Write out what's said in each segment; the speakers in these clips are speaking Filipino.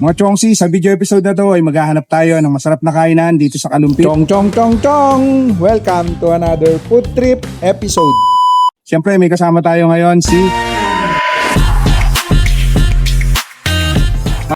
Mga chongsi, sa video episode na to ay maghahanap tayo ng masarap na kainan dito sa Kalumpit. Chong chong chong chong! Welcome to another food trip episode. Siyempre may kasama tayo ngayon si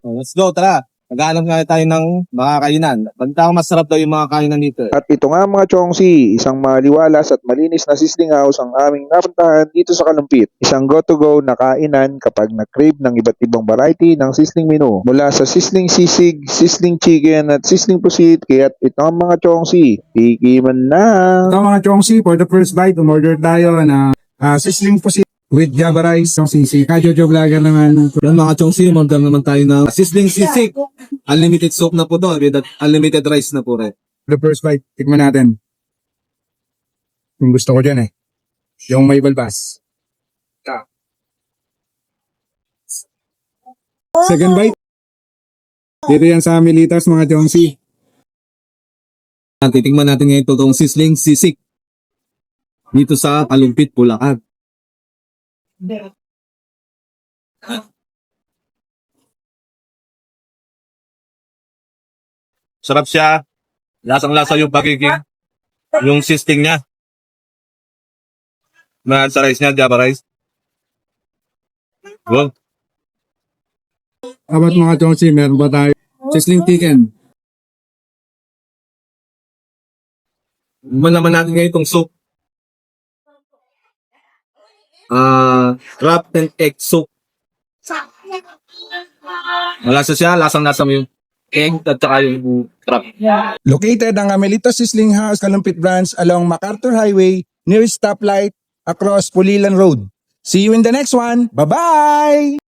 Oh, let's go, tara. Nag-aanap nga tayo ng mga kainan. Banta masarap daw yung mga kainan dito. At ito nga mga chongsi, isang maliwalas at malinis na sizzling house ang aming napuntahan dito sa Kalumpit. Isang go-to-go na kainan kapag na-crave ng iba't ibang variety ng sizzling menu. Mula sa sizzling sisig, sizzling chicken at sizzling pusit, kaya't ito ang mga chongsi. Tikiman na! Ito mga chongsi, for the first bite, umorder tayo na ah, sizzling pusit with java rice. Chongsi, si Kajojo Vlogger naman. Yan mga chongsi, order naman tayo ng sizzling sisig. Unlimited soup na po to, with unlimited rice na po rin. The first bite, tikman natin. Yung gusto ko dyan eh. Yung may balbas. Ta. Second bite. Dito yan sa Militas mga chongsi. Titingnan natin ngayon itong sizzling sisig. Dito sa Kalumpit, Bulacan. Sarap siya. Lasang-lasa yung pagiging yung sisting niya. Mahal sa rice niya, Java rice. Wow. Abat mga chongsi, meron ba tayo? Sizzling chicken. Malaman natin ngayon itong soup. Ah, crab and egg soup. Malasa siya, lasang-lasa mo yung egg at saka yung crab. Located ang Amelitas Sizzling House, Kalumpit Branch along MacArthur Highway near stoplight across Pulilan Road. See you in the next one. Bye-bye!